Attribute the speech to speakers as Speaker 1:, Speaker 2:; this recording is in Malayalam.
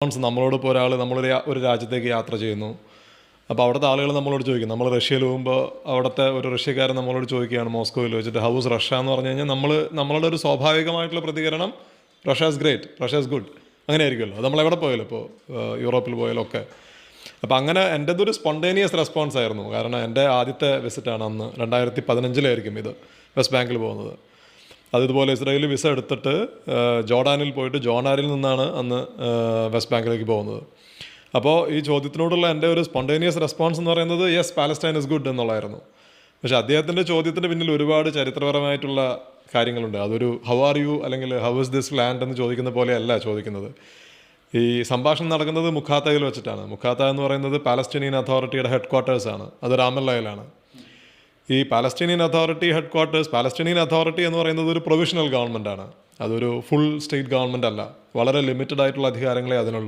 Speaker 1: റെസ്പോൺസ് നമ്മളോട് ഇപ്പോൾ ഒരാൾ നമ്മളൊരു ഒരു രാജ്യത്തേക്ക് യാത്ര ചെയ്യുന്നു. അപ്പോൾ അവിടുത്തെ ആളുകൾ നമ്മളോട് ചോദിക്കും. നമ്മൾ റഷ്യയിൽ പോകുമ്പോൾ അവിടുത്തെ ഒരു റഷ്യക്കാരൻ നമ്മളോട് ചോദിക്കുകയാണ് മോസ്കോയിൽ വെച്ചിട്ട് ഹൗസ് റഷ്യ എന്ന് പറഞ്ഞു കഴിഞ്ഞാൽ നമ്മൾ നമ്മളുടെ ഒരു സ്വാഭാവികമായിട്ടുള്ള പ്രതികരണം Russia is great Russia is good അങ്ങനെ ആയിരിക്കുമല്ലോ നമ്മൾ എവിടെ പോയാലും ഇപ്പോൾ യൂറോപ്പിൽ പോയാലും ഒക്കെ. അപ്പോൾ അങ്ങനെ എന്റെ ഒരു സ്പോണ്ടേനിയസ് റെസ്പോൺസ് ആയിരുന്നു. കാരണം എന്റെ ആദ്യത്തെ വിസിറ്റാണ് അന്ന്. രണ്ടായിരത്തി പതിനഞ്ചിലായിരിക്കും ഇത്. വെസ്റ്റ് ബാങ്കിൽ പോകുന്നത്. അത് ഇസ്രായേൽ വിസ എടുത്തിട്ട് ജോർഡാനിൽ പോയിട്ട് ജോർഡാനിൽ നിന്നാണ് അന്ന് വെസ്റ്റ് ബാങ്കിലേക്ക് പോകുന്നത്. അപ്പോൾ ഈ ചോദ്യത്തിനോടുള്ള എന്റെ ഒരു സ്പോണ്ടേനിയസ് റെസ്പോൺസ് എന്ന് പറയുന്നത് യെസ് പാലസ്റ്റൈൻ ഇസ് ഗുഡ് എന്നുള്ളതായിരുന്നു. പക്ഷേ അദ്ദേഹത്തിന്റെ ചോദ്യത്തിന്റെ പിന്നിൽ ഒരുപാട് ചരിത്രപരമായിട്ടുള്ള കാര്യങ്ങളുണ്ട്. അതൊരു ഹൗ ആർ യു അല്ലെങ്കിൽ ഹൗ ഇസ് ദിസ് ലാൻഡ് എന്ന് ചോദിക്കുന്ന പോലെയല്ല ചോദിക്കുന്നത്. ഈ സംഭാഷണം നടക്കുന്നത് മുഖാത്തയിൽ വെച്ചിട്ടാണ്. മുഖാത്ത എന്ന് പറയുന്നത് പാലസ്റ്റീനിയൻ അതോറിറ്റിയുടെ ഹെഡ് ക്വാർട്ടേഴ്സാണ് അത് രാമല്ലയിലാണ് ഈ Palestinian authority headquarters Palestinian authority എന്ന് പറയുന്നത് ഒരു പ്രൊവിഷണൽ ഗവൺമെന്റ് ആണ് അതൊരു ഫുൾ സ്റ്റേറ്റ് ഗവൺമെന്റ് അല്ല വളരെ ലിമിറ്റഡ് ആയിട്ടുള്ള അധികാരങ്ങളെ അതിനുള്ളൂ.